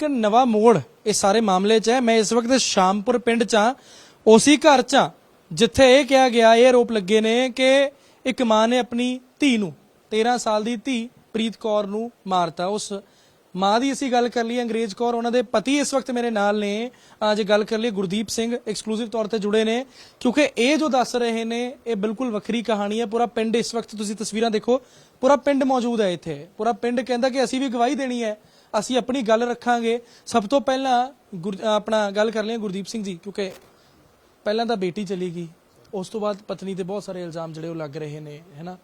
ਇੱਕ ਨਵਾਂ ਮੋੜ ਇਸ ਸਾਰੇ ਮਾਮਲੇ 'ਚ ਹੈ। ਮੈਂ ਇਸ ਵਕਤ ਸ਼ਾਮਪੁਰ ਪਿੰਡ 'ਚ ਹਾਂ। ਉਸੇ ਘਰ 'ਚ ਹਾਂ, ਜਿੱਥੇ ਇਹ ਕਿਹਾ ਗਿਆ ਇਹ ਆਰੋਪ ਲੱਗੇ ਨੇ ਕਿ ਇੱਕ ਮਾਂ ਨੇ ਆਪਣੀ ਧੀ ਨੂੰ 13 ਸਾਲ ਦੀ ਧੀ ਪ੍ਰੀਤ ਕੌਰ ਨੂੰ ਮਾਰਤਾ। ਉਸ ਮਾਂ ਦੀ ਅਸੀਂ ਗੱਲ ਕਰ ਲਈ ਅੰਗਰੇਜ਼ ਕੌਰ ਉਹਨਾਂ ਦੇ ਪਤੀ ਇਸ ਵਕਤ ਮੇਰੇ ਨਾਲ ਨੇ। ਅੱਜ ਗੱਲ ਕਰ ਲਈ ਗੁਰਦੀਪ ਸਿੰਘ ਐਕਸਕਲੂਸਿਵ ਤੌਰ ਤੇ ਜੁੜੇ ਨੇ। ਕਿਉਂਕਿ ਇਹ ਜੋ ਦੱਸ ਰਹੇ ਨੇ ਇਹ ਬਿਲਕੁਲ ਵੱਖਰੀ ਕਹਾਣੀ ਹੈ। ਪੂਰਾ ਪਿੰਡ ਇਸ ਵਕਤ ਤੁਸੀਂ ਤਸਵੀਰਾਂ ਦੇਖੋ ਪੂਰਾ ਪਿੰਡ ਮੌਜੂਦ ਹੈ ਇੱਥੇ। ਪੂਰਾ ਪਿੰਡ ਕਹਿੰਦਾ ਕਿ ਅਸੀਂ ਵੀ ਗਵਾਹੀ ਦੇਣੀ ਹੈ। ਅਸੀਂ ਆਪਣੀ ਗੱਲ ਰੱਖਾਂਗੇ। ਸਭ ਤੋਂ ਪਹਿਲਾਂ ਆਪਣਾ ਗੱਲ ਕਰ ਲਈ ਗੁਰਦੀਪ ਸਿੰਘ ਜੀ ਕਿਉਂਕਿ ਪਹਿਲਾਂ ਤਾਂ ਬੇਟੀ ਚਲੀ ਗਈ। ਉਸ ਤੋਂ ਬਾਅਦ ਪਤਨੀ ਤੇ ਬਹੁਤ ਸਾਰੇ ਇਲਜ਼ਾਮ ਜਿਹੜੇ ਉਹ ਲੱਗ ਰਹੇ ਨੇ ਹੈਨਾ?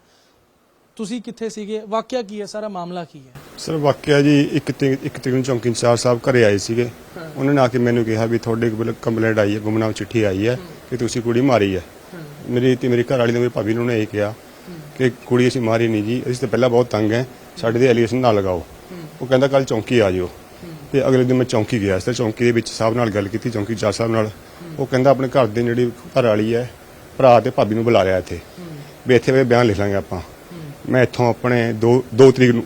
ਤੁਸੀਂ ਕਿੱਥੇ ਸੀਗੇ? ਵਾਕਿਆ ਕੀ ਹੈ? ਸਾਰਾ ਮਾਮਲਾ ਕੀ ਹੈ? ਸਰ ਵਾਕਿਆ ਜੀ ਇੱਕ ਇੱਕ ਤਰੀਕ ਨੂੰ ਚੌਂਕੀ ਇੰਚਾਰਜ ਸਾਹਿਬ ਘਰੇ ਆਏ ਸੀਗੇ। ਉਹਨਾਂ ਨੇ ਆ ਕੇ ਮੈਨੂੰ ਕਿਹਾ ਵੀ ਤੁਹਾਡੇ ਕੋਲ ਕੰਪਲੇਂਟ ਆਈ ਹੈ ਗੁੰਮਨਾਮ ਚਿੱਠੀ ਆਈ ਹੈ ਕਿ ਤੁਸੀਂ ਕੁੜੀ ਮਾਰੀ ਹੈ। ਮੇਰੀ ਤੇ ਮੇਰੀ ਘਰ ਵਾਲੀ ਨੇ ਮੇਰੀ ਭਾਬੀ ਨੂੰ ਨੇ ਇਹ ਕਿਹਾ ਕਿ ਕੁੜੀ ਅਸੀਂ ਮਾਰੀ ਨਹੀਂ ਜੀ ਅਸੀਂ ਤਾਂ ਪਹਿਲਾਂ ਬਹੁਤ ਤੰਗ ਹੈ ਸਾਡੇ ਤੇ ਐਲੀਗੇਸ਼ਨ ਨਾ ਲਗਾਓ। ਉਹ ਕਹਿੰਦਾ ਕੱਲ ਚੌਂਕੀ ਆ ਜਿਓ। ਤੇ ਅਗਲੇ ਦਿਨ ਮੈਂ ਚੌਂਕੀ ਗਿਆ ਸੀ ਤੇ ਚੌਂਕੀ ਦੇ ਵਿੱਚ ਸਾਹਿਬ ਨਾਲ ਗੱਲ ਕੀਤੀ, ਚੌਂਕੀ ਚਾਰ ਸਾਹਿਬ ਨਾਲ। ਉਹ ਕਹਿੰਦਾ ਆਪਣੇ ਘਰ ਦੇ ਜਿਹੜੀ ਘਰ ਵਾਲੀ ਹੈ, ਭਰਾ ਤੇ ਭਾਬੀ ਨੂੰ ਬੁਲਾ ਲਿਆ ਇੱਥੇ। ਵੀ ਇੱਥੇ ਵੀ ਬਿਆਨ ਲਿਖ ਲਾਂਗੇ ਆਪਾਂ। ਮੈਂ ਇੱਥੋਂ ਆਪਣੇ 2 2 ਤਰੀਕ ਨੂੰ,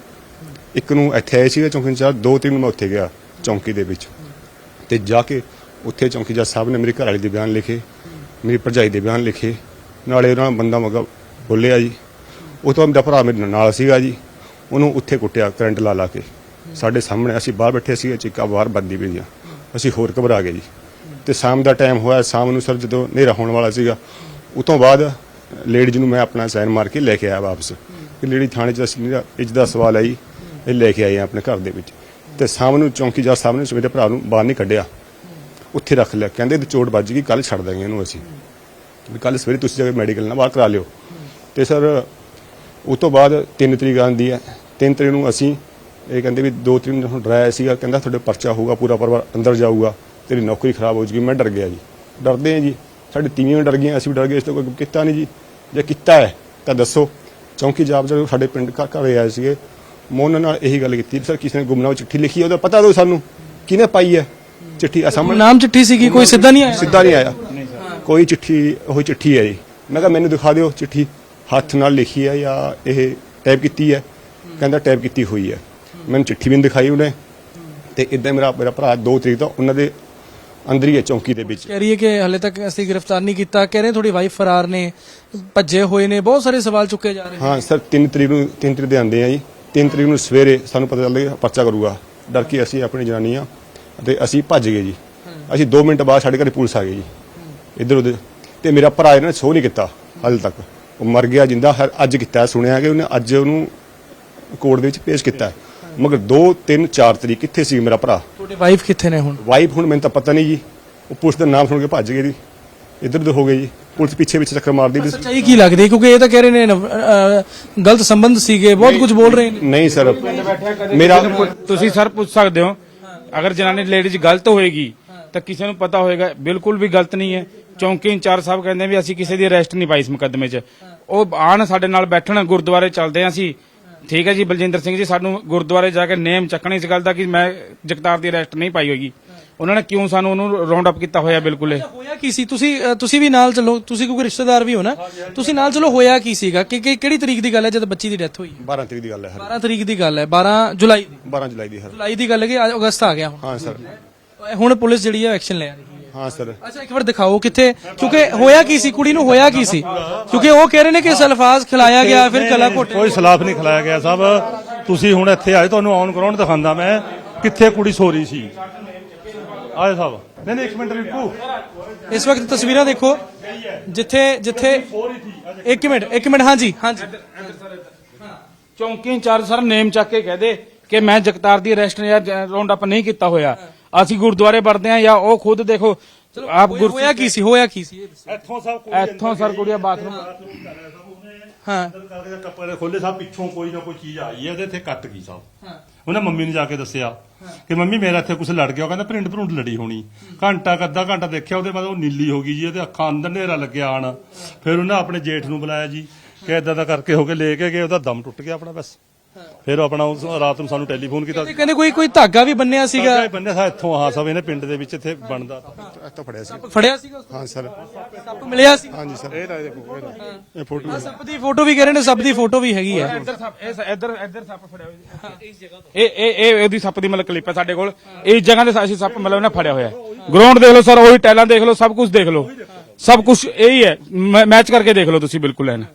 ਇੱਕ ਨੂੰ ਇੱਥੇ ਆਏ ਸੀਗੇ ਚੌਂਕੀ ਇੰਚਾਰਜ ਦੋ ਤਰੀਕ ਨੂੰ ਮੈਂ ਉੱਥੇ ਗਿਆ ਚੌਂਕੀ ਦੇ ਵਿੱਚ। ਤੇ ਜਾ ਕੇ ਉੱਥੇ ਚੌਂਕੀਦਾਰ ਸਾਹਿਬ ਨੇ ਮੇਰੀ ਘਰ ਵਾਲੀ ਦੇ ਬਿਆਨ ਲਿਖੇ, ਮੇਰੀ ਭਰਜਾਈ ਦੇ ਬਿਆਨ ਲਿਖੇ। ਨਾਲੇ ਉਹਨਾਂ ਬੰਦਾ ਮਗਾ ਬੋਲਿਆ ਜੀ। ਉਹ ਤੋਂ ਮੇਰਾ ਭਰਾ ਮੇਰੇ ਨਾਲ ਸੀਗਾ ਜੀ। ਉਹਨੂੰ ਉੱਥੇ ਕੁੱਟਿਆ ਕਰੰਟ ਲਾ ਲਾ ਕੇ। ਸਾਡੇ ਸਾਹਮਣੇ ਅਸੀਂ ਬਾਹਰ ਬੈਠੇ ਸੀ ਚੀਕਾਂ ਬਾਹਰ ਬੰਦੀ ਪਈਆਂ ਅਸੀਂ ਹੋਰ ਘਬਰਾ ਗਏ ਜੀ। ਤੇ ਸ਼ਾਮ ਦਾ ਟਾਈਮ ਹੋਇਆ, ਸ਼ਾਮ ਨੂੰ ਸਰ ਜਦੋਂ ਹਨੇਰਾ ਹੋਣ ਵਾਲਾ ਸੀਗਾ, ਉਹ ਤੋਂ ਬਾਅਦ ਲੇਡੀਜ਼ ਨੂੰ ਮੈਂ ਆਪਣਾ ਸਾਈਨ ਮਾਰ ਕੇ ਲੈ ਕੇ ਆਇਆ ਵਾਪਸ। ਕਿ ਲੇਡੀ ਥਾਣੇ 'ਚ ਅਸੀਂ ਇੱਜ਼ਤ ਦਾ ਸਵਾਲ ਹੈ ਜੀ, ਇਹ ਲੈ ਕੇ ਆਏ ਆ ਆਪਣੇ ਘਰ ਦੇ ਵਿੱਚ। ਤੇ ਸ਼ਾਮ ਨੂੰ ਚੌਂਕੀ ਸਾਹਿਬ ਸਾਹਮਣੇ ਮੇਰੇ ਭਰਾ ਨੂੰ ਬਾਹਰ ਨਹੀਂ ਕੱਢਿਆ। ਉੱਥੇ ਰੱਖ ਲਿਆ। ਕਹਿੰਦੇ ਤੇ ਚੋਟ ਵੱਜ ਗਈ ਕੱਲ ਛੱਡ ਦਾਂਗੇ ਇਹਨੂੰ ਅਸੀਂ। ਵੀ ਕੱਲ ਸਵੇਰੇ ਤੁਸੀਂ ਜਾ ਕੇ ਮੈਡੀਕਲ ਨਾਲ ਬਾਹਰ ਕਰਾ ਲਿਓ। ਤੇ ਸਰ ਉਸ ਤੋਂ ਬਾਅਦ 3 ਤਰੀਕ ਆਉਂਦੀ ਹੈ। 3 ਤਰੀਕ ਨੂੰ ਅਸੀਂ ਇਹ ਕਹਿੰਦੇ ਵੀ 2 ਤਰੀਕ ਨੂੰ ਡਰਾਇਆ ਸੀਗਾ ਕਹਿੰਦਾ ਤੁਹਾਡੇ ਪਰਚਾ ਹੋਊਗਾ ਪੂਰਾ ਪਰਿਵਾਰ ਅੰਦਰ ਜਾਊਗਾ ਤੇਰੀ ਨੌਕਰੀ ਖਰਾਬ ਹੋ ਜੂਗੀ ਮੈਂ ਡਰ ਗਿਆ ਜੀ। ਡਰਦੇ ਆ ਜੀ। ਸਾਡੀ ਤੀਵੀਆਂ ਡਰ ਗਈਆਂ ਅਸੀਂ ਵੀ ਡਰ ਗਏ ਇਸ ਤੋਂ ਕੋਈ ਕੀਤਾ ਨਹੀਂ ਜੀ। ਜੇ ਕੀਤਾ ਹੈ ਤਾਂ ਦੱਸੋ। ਚੌਂਕੀ ਜਾਬ ਜਦੋਂ ਸਾਡੇ ਪਿੰਡ ਘ- ਘਰੇ ਆਏ ਸੀਗੇ ਮੈਂ ਉਹਨਾਂ ਨਾਲ ਇਹੀ ਗੱਲ ਕੀਤੀ ਵੀ ਸਰ ਕਿਸੇ ਨੇ ਗੁੰਮਨਾਮਾ ਚਿੱਠੀ ਲਿਖੀ ਹੈ ਉਹਦਾ ਪਤਾ ਦਿਓ ਸਾਨੂੰ ਕਿਹਨੇ ਪਾਈ ਹੈ ਚਿੱਠੀ? ਆ ਸਾਹਮਣੇ ਨਾਮ ਚਿੱਠੀ ਸੀਗੀ ਕੋਈ ਸਿੱਧਾ ਨਹੀਂ ਆਇਆ? ਸਿੱਧਾ ਨਹੀਂ ਆਇਆ। ਕੋਈ ਚਿੱਠੀ ਉਹ ਚਿੱਠੀ ਹੈ ਜੀ। ਮੈਂ ਕਿਹਾ ਮੈਨੂੰ ਦਿਖਾ ਦਿਓ ਚਿੱਠੀ ਹੱਥ ਨਾਲ ਲਿਖੀ ਹੈ ਜਾਂ ਇਹ ਟਾਈਪ ਕੀਤੀ ਹੈ? ਕਹਿੰਦਾ ਟਾਈਪ ਕੀਤੀ ਹੋਈ ਹੈ। ਮੈਨੂੰ ਚਿੱਠੀ ਵੀ ਨਹੀਂ ਦਿਖਾਈ ਉਹਨੇ। ਤੇ ਇਦਾਂ ਮੇਰਾ ਮੇਰਾ ਭਰਾ 2 ਤਰੀਕ ਤੋਂ ਉਹਨਾਂ ਦੇ ਅੰਦਰ ਹੀ ਹੈ ਚੌਂਕੀ ਦੇ ਵਿੱਚ। ਕਹਿ ਰਹੀ ਹੈ ਕਿ ਹਲੇ ਤੱਕ ਅਸੀਂ ਗ੍ਰਿਫਤਾਰ ਨਹੀਂ ਕੀਤਾ। ਕਹਿ ਰਹੇ ਤੁਹਾਡੀ ਵਾਈਫ ਫਰਾਰ ਨੇ ਭੱਜੇ ਹੋਏ ਨੇ। ਬਹੁਤ ਸਾਰੇ ਸਵਾਲ ਚੁੱਕੇ ਜਾ ਰਹੇ ਨੇ। ਹਾਂ ਸਰ 3 ਤਰੀਕ ਨੂੰ 3 ਤਰੀਕ ਦੇ ਆਂਦੇ ਆ ਜੀ। 3 ਤਰੀਕ ਨੂੰ ਸਵੇਰੇ ਸਾਨੂੰ ਪਤਾ ਚੱਲਦਾ ਪਰਚਾ ਕਰੂਗਾ। ਡਰ ਕੇ ਅਸੀਂ ਆਪਣੀ ਜਨਾਨੀ ਆ ਤੇ ਅਸੀਂ ਭੱਜ ਗਏ ਜੀ। ਅਸੀਂ 2 ਮਿੰਟ ਬਾਅਦ ਸਾਡੇ ਘਰੇ ਪੁਲਿਸ ਆ ਗਈ ਜੀ। ਇੱਧਰ ਉੱਧਰ। ਤੇ ਮੇਰਾ ਭਰਾ ਇਹਨਾਂ ਨੇ ਸੋ ਨਹੀਂ ਕੀਤਾ ਹਾਲੇ ਤੱਕ। ਉਹ ਮਰ ਗਿਆ ਜਿੰਦਾ ਹਰ- ਅੱਜ ਕੀਤਾ ਸੁਣਿਆ ਕਿ ਉਹਨੇ ਅੱਜ ਉਹਨੂੰ ਕੋਰਟ ਦੇ ਵਿੱਚ ਪੇਸ਼ ਕੀਤਾ। ਮਗਰ 2 3 4 ਤਰੀਕ ਕਿੱਥੇ ਸੀ ਮੇਰਾ ਭਰਾ। ਤੁਹਾਡੇ ਵਾਈਫ ਕਿੱਥੇ ਨੇ ਹੁਣ? ਵਾਈਫ ਹੁਣ ਮੈਨੂੰ ਤਾਂ ਪਤਾ ਨਹੀਂ ਜੀ। ਉਹ ਪੁਲਿਸ ਦਾ ਨਾਮ ਸੁਣ ਕੇ ਭੱਜ ਗਏ ਜੀ। ਇੱਧਰ ਉੱਧਰ ਹੋ ਗਏ ਜੀ। ਪੁਲਿਸ ਪਿੱਛੇ ਵਿੱਚ ਚੱਕਰ ਮਾਰਦੀ ਵੀ ਸੱਚਾਈ ਕੀ ਲੱਗਦੀ? ਕਿਉਂਕਿ ਇਹ ਤਾਂ ਕਹਿ ਰਹੇ ਨੇ ਅਹ, ਗਲਤ ਸੰਬੰਧ ਸੀਗੇ। ਬਹੁਤ ਕੁਝ ਬੋਲ ਰਹੇ ਨੇ। ਨਹੀਂ ਸਰ। ਮੇਰਾ ਤੁਸੀਂ ਸਰ ਪੁੱਛ ਸਕਦੇ ਹੋ। ਅਗਰ ਜਨਾਨੀ ਲੇਡੀਜ਼ ਗਲਤ ਹੋਏਗੀ ਤਾਂ ਕਿਸੇ ਨੂੰ ਪਤਾ ਹੋਏਗਾ। ਬਿਲਕੁਲ ਵੀ ਗਲਤ ਨਹੀਂ ਹੈ। ਚੌਂਕੀ ਇੰਚਾਰਜ ਸਾਹਿਬ ਕਹਿੰਦੇ ਵੀ ਅਸੀਂ ਕਿਸੇ ਦੀ ਅਰੈਸਟ ਨਹੀਂ ਪਾਈ ਇਸ ਮੁਕੱਦਮੇ 'ਚ। ਉਹ ਆਣ ਸਾਡੇ ਨਾਲ ਬੈਠਣ ਗੁਰਦੁਆਰੇ ਚੱਲਦੇ ਹਾਂ ਅਸੀਂ। ਠੀਕ ਹੈ ਜੀ ਬਲਜਿੰਦਰ ਸਿੰਘ ਜੀ ਸਾਨੂੰ ਗੁਰਦੁਆਰੇ ਜਾ ਕੇ ਨੇਮ ਚੱਕਣੀ ਇਸ ਗੱਲ ਦਾ ਕਿ ਮੈਂ ਜਗਤਾਰ ਦੀ ਅਰੈਸਟ ਨਹੀਂ ਪਾਈ ਹੋਏਗੀ। ਉਹਨਾਂ ਨੇ ਕਿਉਂ ਸਾਨੂੰ ਉਹਨੂੰ ਰਾਉਂਡ ਅਪ ਕੀਤਾ ਹੋਇਆ ਬਿਲਕੁਲ ਇਹ? ਹੋਇਆ ਕੀ ਸੀ? ਤੁਸੀਂ ਤੁਸੀਂ ਵੀ ਨਾਲ ਚੱਲੋ ਤੁਸੀਂ ਕਿਉਂਕਿ ਰਿਸ਼ਤੇਦਾਰ ਵੀ ਹੋ ਨਾ ਤੁਸੀਂ ਨਾਲ ਚਲੋ ਹੋਇਆ ਕੀ ਸੀਗਾ? ਕਿ ਕਿ- ਕਿਹੜੀ ਤਰੀਕ ਦੀ ਗੱਲ ਹੈ ਜਦ ਬੱਚੀ ਦੀ ਡੈਥ ਹੋਈ 12 ਤਰੀਕ ਦੀ ਗੱਲ ਹੈ 12 ਤਰੀਕ ਦੀ ਗੱਲ ਹੈ 12 ਜੁਲਾਈ ਦੀ। 12 ਜੁਲਾਈ ਦੀ ਹਰ ਜੁਲਾਈ ਦੀ ਗੱਲ ਹੈ ਕਿ ਅੱਜ ਅਗਸਤ ਆ ਗਿਆ ਹੁਣ। ਹਾਂ ਸਰ। ਹੁਣ ਪੁਲਿਸ ਜਿਹੜੀ ਹੈ ਐਕਸ਼ਨ ਲੈ ਰਹੀ ਹੈ। ਹਾਂ ਸਰ। ਅੱਛਾ ਇੱਕ ਵਾਰ ਦਿਖਾਓ ਕਿੱਥੇ ਕਿਉਂਕਿ ਹੋਇਆ ਕੀ ਸੀ? ਕੁੜੀ ਨੂੰ ਹੋਇਆ ਕੀ ਸੀ? ਕਿਉਂਕਿ ਉਹ ਕਹਿ ਰਹੇ ਨੇ ਕਿ ਸਲਫਾਜ਼ ਖਿਲਾਇਆ ਗਿਆ ਫਿਰ ਗਲਾ ਘੋਟਿਆ ਕੋਈ ਸਲਾਫ ਨਹੀਂ ਖਿਲਾਇਆ ਗਿਆ ਸਾਹਿਬ ਤੁਸੀਂ ਹੁਣ ਇੱਥੇ ਆਏ ਤੁਹਾਨੂੰ ਆਨ ਗਰਾਊਂਡ ਦਿਖਾਉਂਦਾ ਮੈਂ ਕਿੱਥੇ ਕੁੜੀ ਸੋ ਰਹੀ ਸੀ। ਆਏ ਸਾਹਿਬ ਨਹੀਂ ਨਹੀਂ ਇੱਕ ਮਿੰਟ ਰਿਕੂ। ਇਸ ਵਕਤ ਤਸਵੀਰਾਂ ਦੇਖੋ ਜਿੱਥੇ ਜਿੱਥੇ ਇੱਕ ਮਿੰਟ ਇੱਕ ਮਿੰਟ ਹਾਂਜੀ ਹਾਂਜੀ। ਚੌਂਕੀ ਇੰਚਾਰਜ ਸਰ ਨੇਮ ਚੱਕ ਕੇ ਕਹਦੇ ਕਿ ਮੈਂ ਜਗਤਾਰ ਦੀ ਅਰੈਸਟ ਅਪ ਨਹੀਂ ਕੀਤਾ ਹੋਇਆ। ਅਸੀਂ ਗੁਰਦੁਆਰੇ ਵੜਦੇ ਆ ਜਾਂ ਉਹ ਖੁਦ ਦੇਖੋ ਆਪ ਹੋਇਆ ਕੀ ਸੀ? ਹੋਇਆ ਕੀ ਸੀ? ਇਹ ਦੱਸੋ। ਇੱਥੋਂ ਸਾਹਿਬ ਕੋਈ ਇੱਥੋਂ ਸਰ ਕੁੜੀਆ ਬਾਥਰੂਮ ਹਾਂ। ਕਰਕੇ ਕੱਪੜੇ ਖੋਲੇ ਸਾਹਿਬ ਪਿੱਛੋਂ ਕੋਈ ਨਾ ਕੋਈ ਚੀਜ਼ ਆਈ ਹੈ ਉਹਦੇ ਇੱਥੇ ਕੱਟ ਗਈ ਸਾਹਿਬ ਉਹਨੇ ਮੰਮੀ ਨੂੰ ਜਾ ਕੇ ਦੱਸਿਆ ਕਿ ਮੰਮੀ ਮੇਰਾ ਇੱਥੇ ਕੁਝ ਲੜ ਗਿਆ ਉਹ ਕਹਿੰਦਾ ਪ੍ਰਿੰਟ ਭਰੁੰਡ ਲੜੀ ਹੋਣੀ। ਘੰਟਾ ਕੁ ਅੱਧਾ ਘੰਟਾ ਦੇਖਿਆ ਉਹਦੇ ਬਾਅਦ ਉਹ ਨੀਲੀ ਹੋ ਗਈ ਜੀ ਇਹਦੇ ਅੱਖਾਂ ਅੰਦਰ ਹਨੇਰਾ ਲੱਗਿਆ ਆਣ। ਫਿਰ ਉਹਨੇ ਆਪਣੇ ਜੇਠ ਨੂੰ ਬੁਲਾਇਆ ਜੀ ਕਿ ਇਦਾਂ ਦਾ ਕਰਕੇ ਹੋ ਕੇ ਲੈ ਕੇ ਗਏ ਉਹਦਾ ਦਮ ਟੁੱਟ ਗਿਆ ਆਪਣਾ ਬਸ। ਫਿਰ ਆਪਣਾ ਉਸ ਰਾਤ ਨੂੰ ਸਾਨੂੰ ਟੈਲੀਫੋਨ ਕੀਤਾ। ਤੇ ਕਹਿੰਦੇ ਕੋਈ ਕੋਈ ਧਾਗਾ ਵੀ ਬੰਨਿਆ ਸੀਗਾ। ਸਾਡਾ ਬੰਨੇ ਸਾ ਇੱਥੋਂ ਆਹ ਸਭ ਇਹਨੇ ਪਿੰਡ ਦੇ ਵਿੱਚ ਇੱਥੇ ਬਣਦਾ। ਇੱਥੋਂ ਫੜਿਆ ਸੀ। ਫੜਿਆ ਸੀਗਾ ਹਾਂ ਸਰ। ਸੱਪ ਮਿਲਿਆ ਸੀ? ਹਾਂਜੀ ਸਰ। ਇਹ ਲੈ ਦੇਖੋ ਇਹ ਲੈ। ਇਹ ਫੋਟੋ ਸੱਪ ਦੀ ਫੋਟੋ ਵੀ ਕਹਿ ਰਹੇ ਨੇ ਸੱਪ ਦੀ ਫੋਟੋ ਵੀ ਹੈਗੀ ਹੈ ਇੱਧਰ ਸੱਪ ਇਹ ਸ- ਇੱਧਰ ਇੱਧਰ ਸੱਪ ਫੜਿਆ ਹੋਇਆ ਜੀ। ਇਹ ਇਹ ਇਹ ਇਹਦੀ ਸੱਪ ਦੀ ਮਤਲਬ ਕਲਿੱਪ ਹੈ ਸਾਡੇ ਕੋਲ। ਇਸ ਜਗ੍ਹਾ ਤੇ ਅਸੀਂ ਸੱਪ ਮਤਲਬ ਨਾ ਫੜਿਆ ਹੋਇਆ ਗਰਾਊਂਡ ਦੇਖ ਲਓ ਸਰ ਉਹੀ ਟੈਲਾਂ ਦੇਖ ਲਓ ਸਭ ਕੁਝ ਦੇਖ ਲਓ। ਸਭ ਕੁਝ ਇਹੀ ਹੈ। ਮੈਚ ਕਰਕੇ ਦੇਖ ਲਓ ਤੁਸੀਂ ਬਿਲਕੁਲ ਹੈ ਨਾ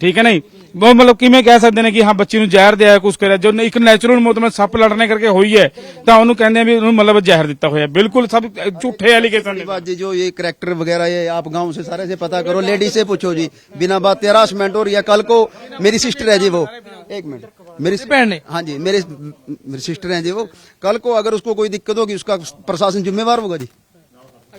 ਠੀਕ ਹੈ ਨਹੀਂ ਉਹ ਮਤਲਬ ਕਿਵੇਂ ਕਹਿ ਸਕਦੇ ਨੇ ਕਿ ਹਾਂ ਬੱਚੀ ਨੂੰ ਜ਼ਹਿਰ ਦਿਆ ਕੁਝ ਕਰਿਆ ਜੋ ਇੱਕ ਨੈਚੁਰਲ ਮੌਤ ਮਤਲਬ ਸੱਪ ਲੜਨੇ ਕਰਕੇ ਹੋਈ ਹੈ ਤਾਂ ਉਹਨੂੰ ਕਹਿੰਦੇ ਆ ਵੀ ਉਹਨੂੰ ਮਤਲਬ ਜ਼ਹਿਰ ਦਿੱਤਾ ਹੋਇਆ ਬਿਲਕੁਲ ਸਭ ਝੂਠੇ ਐਲੀਗੇਸ਼ਨ ਨੇ बात जी जो ये करेक्टर वगैरह ये आप गांव से सारे से पता करो लेडी से पूछो जी बिना बात तेरासमेंट और या कल को मेरी सिस्टर है जी वो एक मिनट मेरी ਭੈਣ ਨੇ। हाँ जी मेरे मेरी सिस्टर है जी वो कल को अगर उसको कोई दिक्कत होगी उसका प्रशासन जिम्मेवार होगा जी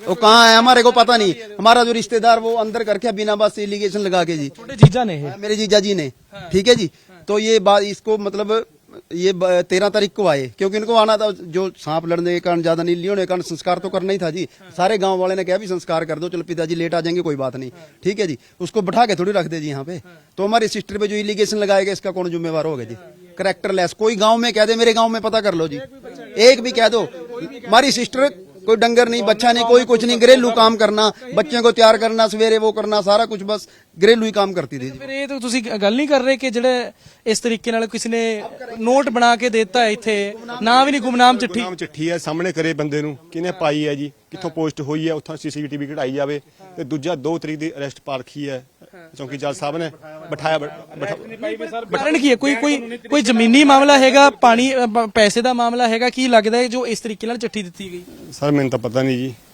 वो कहाँ है? हमारे को पता नहीं। हमारा जो रिश्तेदार वो अंदर करके बीनाबाद से इलीगेशन लगा के जी। जीजा ने हाँ, मेरे जीजा जी ने। हाँ। ठीक है जी? तो ये बात इसको मतलब ये तेरह तारीख को आए। क्योंकि इनको आना था जो सांप लड़ने के कारण ज़्यादा नहीं होने के कारण संस्कार तो करना ही था जी। सारे गाँव वाले ने कहा भी संस्कार कर दो चलो पिताजी लेट आ जाएँगे कोई बात नहीं। हाँ। ठीक है जी? उसको बैठा के थोड़ी रख दे जी यहाँ पे। तो हमारे सिस्टर पे जो इलीगेशन लगाएगा इसका कौन जिम्मेवार होगा जी? करेक्टर कोई गाँव में कह दे मेरे गाँव में पता कर लो जी। एक भी कह दो। हमारी सिस्टर कोई डंगर नहीं बच्चा नहीं कोई कुछ नहीं घरेलू काम करना बच्चों को तैयार करना सवेरे वो करना सारा कुछ बस घरेलू ही काम करती थी जी ਫਿਰ ਇਹ ਤਾਂ ਤੁਸੀਂ ਗੱਲ ਨਹੀਂ ਕਰ ਰਹੇ ਕਿ ਜਿਹੜੇ ਇਸ ਤਰੀਕੇ ਨਾਲ ਕਿਸੇ ਨੇ ਨੋਟ ਬਣਾ ਕੇ ਦਿੱਤਾ ਹੈ ਇੱਥੇ ਨਾ ਵੀ ਨਹੀਂ ਗੁਮਨਾਮ ਚਿੱਠੀ ਨਾਮ ਚਿੱਠੀ ਹੈ ਸਾਹਮਣੇ ਕਰੇ ਬੰਦੇ ਨੂੰ ਕਿਹਨੇ ਪਾਈ ਹੈ ਜੀ ਕਿੱਥੋਂ ਪੋਸਟ ਹੋਈ ਹੈ ਉੱਥੋਂ ਸੀਸੀਟੀਵੀ ਕਢਾਈ ਜਾਵੇ ਤੇ ਦੂਜਾ 2 ਤਰੀਕ ਦੀ ਅਰੈਸਟ ਪਾਰਖੀ ਹੈ ਚੌਂਕੀਦਾਰ ਸਾਹਿਬ ਨੇ ਬਿਠਾਇਆ ਬਿਠਾ- ਕਾਰਨ ਕੀ ਹੈ ਕੋਈ ਕੋਈ ਕੋਈ ਜ਼ਮੀਨੀ ਮਾਮਲਾ ਹੈਗਾ ਪਾਣੀ ਅ, ਪ- ਪੈਸੇ ਦਾ ਮਾਮਲਾ ਹੈਗਾ ਕੀ ਲੱਗਦਾ ਹੈ ਜੋ ਇਸ ਤਰੀਕੇ ਨਾਲ ਚਿੱਠੀ ਦਿੱਤੀ ਗਈ ਸਰ ਮੈਨੂੰ ਤਾਂ ਪਤਾ ਨਹੀਂ ਜੀ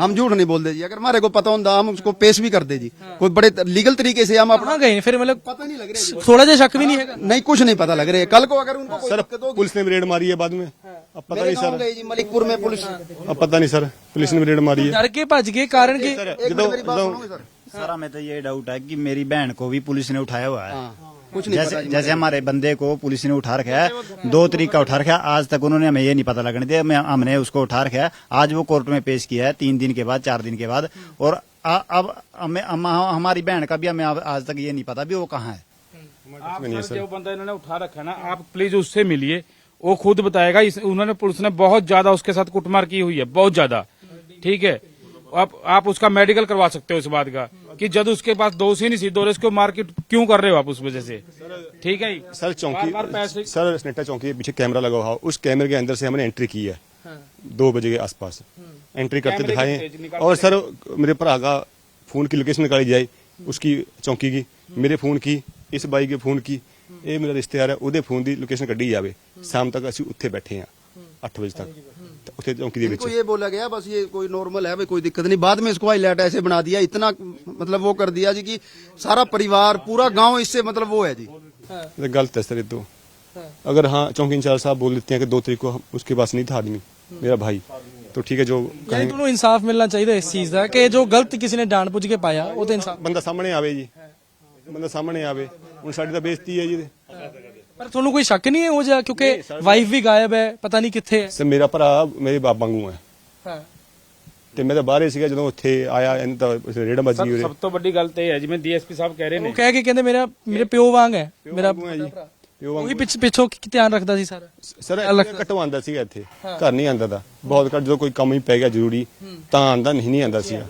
हम झूठ नहीं बोलते जी। अगर हमारे को पता होता हम उसको पेश भी कर दे जी। हाँ। कोई बड़े लीगल तरीके से हम अपना गए? फिर मतलब पता नहीं लग रहा थोड़ा सा शक भी नहीं है? नहीं कुछ नहीं पता लग रहा। है कल को अगर उनको सर पुलिस ने रेड मारी है बाद में। हाँ। अब पता नहीं सर। मलिकपुर में पुलिस। हाँ। अब पता नहीं सर। पुलिस ने रेड मारी है। के भज गए कारण की? सर। हमें तो ये डाउट है की मेरी बहन को भी पुलिस ने उठाया हुआ है। हाँ। कुछ नहीं जैसे जैसे हमारे बंदे को पुलिस ने उठा रखा है दो तरीक का उठा रखा है आज तक उन्होंने हमें ये नहीं पता लगने दिया हमने उसको उठा रखा है आज वो कोर्ट में पेश किया है तीन दिन के बाद चार दिन के बाद और आ- अब हमें हम, हमारी बहन का भी हमें आज तक ये नहीं पता भी वो कहाँ है। आप जो बंदा इन्होंने उठा रखा है ना आप प्लीज़ उससे मिलिए वो खुद बताएगा इस, उन्होंने पुलिस ने बहुत ज़्यादा उसके साथ कुटमार की हुई है बहुत ज़्यादा ठीक है। आप आप उसका मेडिकल करवा सकते हो इस बात का। कि जब उसके पास दोष ही नहीं सी दोष को मार्केट क्यों कर रहे हो आप उस वजह से ठीक है सर चौकी बार-बार पैसे सर स्नेटा चौकी के पीछे कैमरा लगा हुआ उस कैमरे के अंदर से हमने एंट्री की है दो बजे के आसपास एंट्री करते कैमरे के दिखाए पेज निकाल और सर मेरे भरा का फोन की लोकेशन निकाली जाए उसकी चौकी की मेरे फोन की ਇਸ ਬਾਈ ਦੇ ਫੋਨ ਕੀ ਇਹ ਮੇਰਾ ਰਿਸ਼ਤੇਦਾਰ ਹੈ ਉਹਦੇ ਫੋਨ ਦੀ ਲੋਕੇਸ਼ਨ ਕੱਢੀ ਜਾਵੇ ਸ਼ਾਮ ਤੱਕ ਅਸੀਂ ਉੱਥੇ ਬੈਠੇ ਆ 8 ਵਜੇ ਤੱਕ ਤੇ ਉੱਥੇ ਚੌਕੀ ਦੇ ਵਿੱਚ इनको ये बोला गया बस ये कोई नॉर्मल है भाई कोई दिक्कत नहीं बाद में इसको हाईलाइट ऐसे बना दिया इतना मतलब वो कर दिया जी कि सारा परिवार पूरा गांव इससे मतलब वो है जी ये तो गलत है सर ये तो अगर हाँ चौकी इंचार्ज साहब बोल देते हैं कि दो तरीक को हम- उसके पास नहीं था आदमी मेरा भाई तो ठीक है जो ਯਾਨੀ कहेंगे ਤੁਹਾਨੂੰ ਇਨਸਾਫ ਮਿਲਣਾ ਚਾਹੀਦਾ ਇਸ ਚੀਜ਼ ਦਾ ਕਿ ਜੋ ਗਲਤ ਕਿਸੇ ਨੇ ਜਾਣ ਪੁੱਝ ਕੇ ਪਾਇਆ ਉਹ ਤੇ ਇਨਸਾਫ ਬੰਦਾ ਸਾਹਮਣੇ ਆਵੇ ਜੀ ਬੰਦਾ ਸਾਹਮਣੇ ਆਵੇ ਹੁਣ ਸਾਡੀ ਤਾਂ ਬੇਇੱਜ਼ਤੀ ਹੈ ਜੀ ਇਹਦੇ। ਪਰ ਤੁਹਾਨੂੰ ਕੋਈ ਸ਼ੱਕ ਨਹੀਂ ਹੈ ਹੋ ਜਾ ਕਿਉਂਕਿ ਵਾਈਫ ਵੀ ਗਾਇਬ ਹੈ ਪਤਾ ਨਹੀਂ ਕਿੱਥੇ ਹੈ। ਸਰ ਮੇਰਾ ਭਰਾ ਮੇਰੇ ਬਾਪ ਵਾਂਗੂ ਹੈ। ਹਾਂ। ਤੇ ਮੈਂ ਤਾਂ ਬਾਹਰ ਸੀਗਾ ਜਦੋਂ ਉੱਥੇ ਆਇਆ ਇਹਨੂੰ ਤਾਂ ਰੇੜਾ ਸਰ ਉਰੇ। ਸਭ ਤੋਂ ਵੱਡੀ ਗੱਲ ਤੇ ਇਹ ਹੈ ਜਿਵੇਂ ਡੀਐਸਪੀ ਸਾਹਿਬ ਕਹਿ ਰਹੇ ਉਹ ਨੇ ਕਹਿ ਕੇ ਕਹਿੰਦੇ ਮੇਰਾ ਮੇਰੇ ਪਿਓ ਵਾਂਗ ਹੈ ਮੇਰਾ ਵਾਂਗੂ ਹੈ ਜੀ ਪਿਓ ਵਾਂਗੂ ਉਹੀ ਪਿੱਛ ਪਿੱਛੋਂ ਕੀ ਧਿਆਨ ਰੱਖਦਾ ਸੀ ਸਾਰਾ? ਸਰ ਘਟੋ ਆਂਦਾ ਸੀਗਾ ਇੱਥੇ। ਘਰ ਨਹੀਂ ਆਂਦਾ ਦਾ ਬਹੁਤ ਘੱਟ ਜਦੋਂ ਕੋਈ ਕੰਮ ਹੀ ਪੈ ਗਿਆ ਜ਼ਰੂਰੀ ਤਾਂ ਆਂਦਾ ਨਹੀਂ ਨਹੀਂ ਆਂਦਾ ਸੀਗਾ।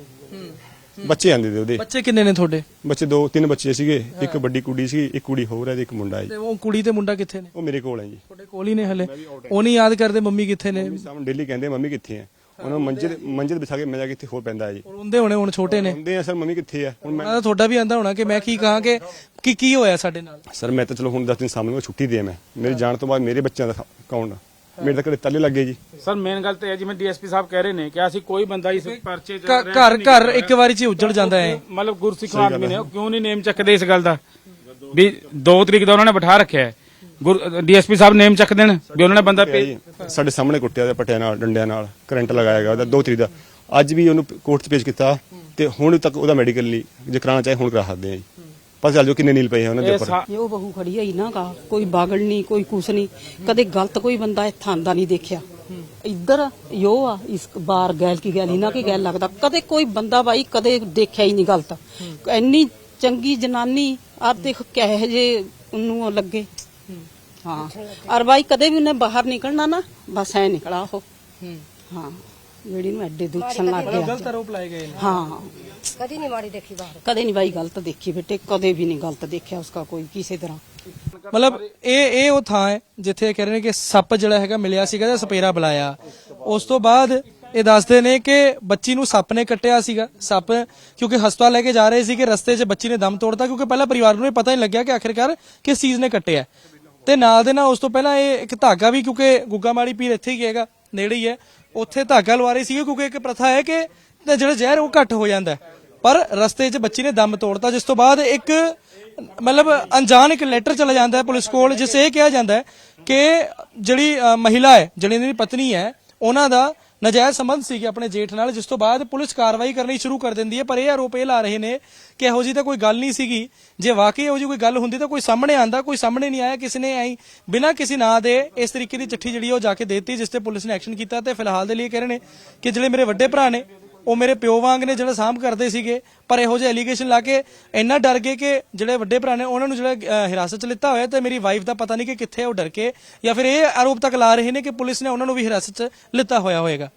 ਬੱਚੇ ਆਂਦੇ ਤੇ ਉਹਦੇ। ਬੱਚੇ ਕਿੰਨੇ ਨੇ ਤੁਹਾਡੇ? ਬੱਚੇ ਦੋ ਤਿੰਨ ਬੱਚੇ ਸੀਗੇ ਇੱਕ ਵੱਡੀ ਕੁੜੀ ਸੀ ਇੱਕ ਕੁੜੀ ਹੋਰ ਹੈ ਤੇ ਇੱਕ ਮੁੰਡਾ ਹੈ ਜੀ। ਤੇ ਉਹ ਕੁੜੀ ਤੇ ਮੁੰਡਾ ਕਿੱਥੇ ਨੇ? ਉਹ ਮੇਰੇ ਕੋਲ ਹੈ ਜੀ। ਤੁਹਾਡੇ ਕੋਲ ਹੀ ਨੇ ਹਲੇ? ਉਹ ਨਹੀਂ ਯਾਦ ਕਰਦੇ ਮੰਮੀ ਕਿੱਥੇ ਨੇ? ਸਾਹਮਣੇ ਡੇਲੀ ਕਹਿੰਦੇ ਮੰਮੀ ਕਿੱਥੇ ਹੈ ਉਹਨਾਂ ਨੂੰ ਮੰਜੇ ਤੇ- ਮੰਜੇ ਤੇ ਬਿਠਾ ਕੇ ਮੈਂ ਜਾ ਕੇ ਇੱਥੇ ਹੋਰ ਪੈਂਦਾ ਹੈ ਜੀ ਹੁੰਦੇ ਹੋਣੇ ਹੁਣ ਛੋਟੇ ਨੇ। ਹੁੰਦੇ ਆ ਸਰ ਮੰਮੀ ਕਿੱਥੇ ਹੈ ਹੁਣ ਮੈਂ ਉਹਨਾਂ ਦਾ ਤੁਹਾਡਾ ਵੀ ਆਂਦਾ ਹੋਣਾ ਕਿ ਮੈਂ ਕੀ ਕਹਾਂ ਕਿ ਕੀ ਕੀ ਹੋਇਆ ਸਾਡੇ ਨਾਲ? ਸਰ ਮੈਂ ਤਾਂ ਚਲੋ ਹੁਣ 10 ਦਿਨ ਸਾਹਮਣੇ ਮੈਂ ਛੁੱਟੀ ਦੇ ਮੈਂ। ਮੇਰੇ ਜਾਣ ਤੋਂ ਬਾਅਦ ਮੇਰੇ ਬੱਚਿਆਂ ਦਾ ਕੌਣ ਮੇਰੇ ਤਾਂ ਘਰੇ ਤਾਲੇ ਲੱਗੇ ਜੀ। ਸਰ ਮੇਨ ਗੱਲ ਤੇ ਹੈ ਜਿਵੇਂ ਡੀਐਸਪੀ ਸਾਹਿਬ ਕਹਿ ਰਹੇ ਨੇ ਕਿ ਅਸੀਂ ਕੋਈ ਬੰਦਾ ਇਸ ਪਰਚੇ ਚ ਘ- ਘਰ ਘਰ ਇੱਕ ਵਾਰੀ ਚ ਹੀ ਉੱਜੜ ਜਾਂਦਾ ਹੈ। ਮਤਲਬ ਗੁਰਸਿੱਖ ਆਦਮੀ ਨੇ ਉਹ ਕਿਉਂ ਨਹੀਂ ਨੇਮ ਚੱਕਦੇ ਇਸ ਗੱਲ ਦਾ? ਵੀ 2 ਤਰੀਕ ਦਾ ਉਹਨਾਂ ਨੇ ਬਿਠਾ ਰੱਖਿਆ ਹੈ। ਡੀਐਸਪੀ ਸਾਹਿਬ ਨੇਮ ਚੱਕ ਦੇਣ ਵੀ ਉਹਨਾਂ ਨੇ ਬੰਦਾ ਭੇਜ ਸਾਡੇ ਸਾਹਮਣੇ ਕੁੱਟਿਆ ਉਹਦੇ ਪੱਟਿਆਂ ਨਾਲ ਡੰਡਿਆਂ ਨਾਲ ਕਰੰਟ ਲਗਾਇਆ ਗਿਆ ਉਹਦਾ ਦੋ ਤਰੀਕ ਦਾ। ਅੱਜ ਵੀ ਉਹਨੂੰ ਕੋਰਟ 'ਚ ਪੇਸ਼ ਕੀਤਾ ਤੇ ਹੁਣ ਤੱਕ ਉਹਦਾ ਮੈਡੀਕਲ ਲਈ ਜੇ ਕਰਾਉਣਾ ਚਾਹੇ ਹੁਣ ਕਰਾ ਸਕਦੇ ਆ ਜੀ। ਪਤਾ ਚੱਲ ਜੋ ਕਿੰਨੇ ਨੀਲ ਪਏ ਆ ਉਹਨਾਂ ਦੇ ਇਹ ਉੱਪਰ। ਸਾ- ਇਹ ਉਹ ਬਹੂ ਖੜੀ ਹੋਈ ਨਾ ਗਾ ਕੋਈ ਬਾਗਲ ਨਹੀਂ ਕੋਈ ਕੁਛ ਨਹੀਂ ਕਦੇ ਗਲਤ ਕੋਈ ਬੰਦਾ ਇੱਥੇ ਆਂਦਾ ਨਹੀਂ ਦੇਖਿਆ। ਇੱਧਰ ਯੋ ਆ ਇਸ ਬਾਰ ਗੈਲ ਕੀ ਗੈਲ ਇਹਨਾਂ ਕੀ ਗੈਲ ਲੱਗਦਾ ਕਦੇ ਕੋਈ ਬੰਦਾ ਬਾਈ ਕਦੇ ਦੇਖਿਆ ਹੀ ਨਹੀਂ ਗਲਤ। ਇੰਨੀ ਚੰਗੀ ਜਨਾਨੀ ਆ ਦੇਖ ਕਿਹੋ ਜੇ ਉਹਨੂੰ ਉਹ ਲੱਗੇ। ਹਾਂ ਔਰ ਬਾਈ ਕਦੇ ਵੀ ਉਹਨੇ ਬਾਹਰ ਨਿਕਲਣਾ ਨਾ ਬਸ ਐ ਨਿਕਲਾ ਉਹ। ਹਾਂ। ਜਿਹੜੀ ਨੂੰ ਐਡੇ ਦੁੱਛਣ ਲੱਗ ਗਿਆ ਗਲਤ ਆਰੋਪ ਲਾਏ ਗਏ ਨੇ। ਹਾਂ। ਕਦੀ ਨਹੀਂ ਮਾੜੀ ਦੇਖੀ ਬਾਹਰ। ਕਦੇ ਨਹੀਂ ਬਾਈ ਗਲਤ ਦੇਖੀ ਬੇਟੇ ਕਦੇ ਵੀ ਨਹੀਂ ਗਲਤ ਦੇਖਿਆ ਉਸਕਾ ਕੋਈ ਕਿਸੇ ਤਰ੍ਹਾਂ। ਮਤਲਬ ਇਹ ਇਹ ਉਹ ਥਾਂ ਹੈ ਜਿੱਥੇ ਇਹ ਕਹਿ ਰਹੇ ਨੇ ਕਿ ਸੱਪ ਜਿਹੜਾ ਹੈਗਾ ਮਿਲਿਆ ਸੀਗਾ ਤੇ ਸਪੇਰਾ ਬੁਲਾਇਆ। ਉਸ ਤੋਂ ਬਾਅਦ ਇਹ ਦੱਸਦੇ ਨੇ ਕਿ ਬੱਚੀ ਨੂੰ ਸੱਪ ਨੇ ਕੱਟਿਆ ਸੀਗਾ ਸੱਪ ਕਿਉਂਕਿ ਹਸਪਤਾਲ ਲੈ ਕੇ ਜਾ ਰਹੇ ਸੀ ਕਿ ਰਸਤੇ 'ਚ ਬੱਚੀ ਨੇ ਦਮ ਤੋੜਤਾ ਕਿਉਂਕਿ ਪਹਿਲਾਂ ਪਰਿਵਾਰ ਨੂੰ ਇਹ ਪਤਾ ਨਹੀਂ ਲੱਗਿਆ ਕਿ ਆਖਿਰਕਾਰ ਕਿਸ ਚੀਜ਼ ਨੇ ਕੱਟਿਆ। ਤੇ ਨਾਲ ਦੇ ਨਾਲ ਉਸ ਤੋਂ ਪਹਿਲਾਂ ਇਹ ਇੱਕ ਧਾਗਾ ਵੀ ਕਿਉਂਕਿ ਗੁੱਗਾਮਾੜੀ ਪੀਰ ਇੱਥੇ ਹੀ ਹੈਗਾ ਨੇੜੇ ਹੀ ਹੈ ਉੱਥੇ ਧਾਗਾ ਲਵਾ ਰਹੇ ਸੀਗੇ ਕਿਉਂਕਿ ਇੱਕ ਪ੍ਰਥਾ ਹੈ ਕਿ ਜਿਹੜਾ ਜ਼ਹਿਰ ਉਹ ਘੱਟ ਹੋ ਜਾਂਦਾ ਪਰ ਰਸਤੇ 'ਚ ਬੱਚੀ ਨੇ ਦਮ ਤੋੜਤਾ ਜਿਸ ਤੋਂ ਬਾਅਦ ਇੱਕ ਮਤਲਬ ਅਣਜਾਣ ਇੱਕ ਲੈਟਰ ਚਲਾ ਜਾਂਦਾ ਹੈ ਪੁਲਿਸ ਕੋਲ ਜਿਸ ਇਹ ਕਿਹਾ ਜਾਂਦਾ ਹੈ ਕਿ ਜਿਹੜੀ ਅ, ਮਹਿਲਾ ਹੈ ਜਿਹੜੀ ਇਹਦੀ ਪਤਨੀ ਹੈ ਉਹਨਾਂ ਦਾ ਨਜਾਇਜ਼ ਸੰਬੰਧ ਸੀਗੇ ਆਪਣੇ ਜੇਠ ਨਾਲ, ਜਿਸ ਤੋਂ ਬਾਅਦ ਪੁਲਿਸ ਕਾਰਵਾਈ ਕਰਨੀ ਸ਼ੁਰੂ ਕਰ ਦਿੰਦੀ ਹੈ। ਪਰ ਇਹ ਆਰੋਪ ਇਹ ਲਾ ਰਹੇ ਨੇ ਕਿ ਇਹੋ ਜੀ ਤਾਂ ਕੋਈ ਗੱਲ ਨਹੀਂ ਸੀਗੀ। ਜੇ ਵਾਕਈ ਇਹੋ ਜੀ ਕੋਈ ਗੱਲ ਹੁੰਦੀ ਤਾਂ ਕੋਈ ਸਾਹਮਣੇ ਆਂਦਾ, ਕੋਈ ਸਾਹਮਣੇ ਨਹੀਂ ਆਇਆ। ਕਿਸੇ ਨੇ ਐਂ ਬਿਨਾਂ ਕਿਸੇ ਨਾਂ ਦੇ ਇਸ ਤਰੀਕੇ ਦੀ ਚਿੱਠੀ ਜਿਹੜੀ ਉਹ ਜਾ ਕੇ ਦੇਤੀ, ਜਿਸ ਤੇ ਪੁਲਿਸ ਨੇ ਐਕਸ਼ਨ ਕੀਤਾ ਤੇ ਫਿਲਹਾਲ ਦੇ ਲਈ ਇਹ ਕਹਿ ਰਹੇ ਨੇ ਕਿ ਜਿਹੜੇ ਮੇਰੇ ਵੱਡੇ ਭਰਾ ਨੇ ਉਹ ਮੇਰੇ ਪਿਓ ਵਾਂਗ ਨੇ ਜਿਹੜਾ ਸਾਂਭ ਕਰਦੇ ਸੀਗੇ, ਪਰ ਇਹੋ ਜਿਹੇ ਐਲੀਗੇਸ਼ਨ ਲਾ ਕੇ ਇੰਨਾ ਡਰ ਗਏ ਕਿ ਜਿਹੜੇ ਵੱਡੇ ਭਰਾ ਨੇ ਉਹਨਾਂ ਨੂੰ ਜਿਹੜਾ ਹਿਰਾਸਤ 'ਚ ਲਿੱਤਾ ਹੋਇਆ ਤੇ ਮੇਰੀ ਵਾਈਫ ਦਾ ਪਤਾ ਨਹੀਂ ਕਿ ਕਿੱਥੇ ਉਹ ਡਰ ਕੇ ਜਾਂ ਫਿਰ ਇਹ ਆਰੋਪ ਤੱਕ ਲਾ ਰਹੇ ਨੇ ਕਿ ਪੁਲਿਸ ਨੇ ਉਹਨਾਂ ਨੂੰ ਵੀ ਹਿਰਾਸਤ 'ਚ ਲਿੱਤਾ ਹੋਇਆ ਹੋਏਗਾ।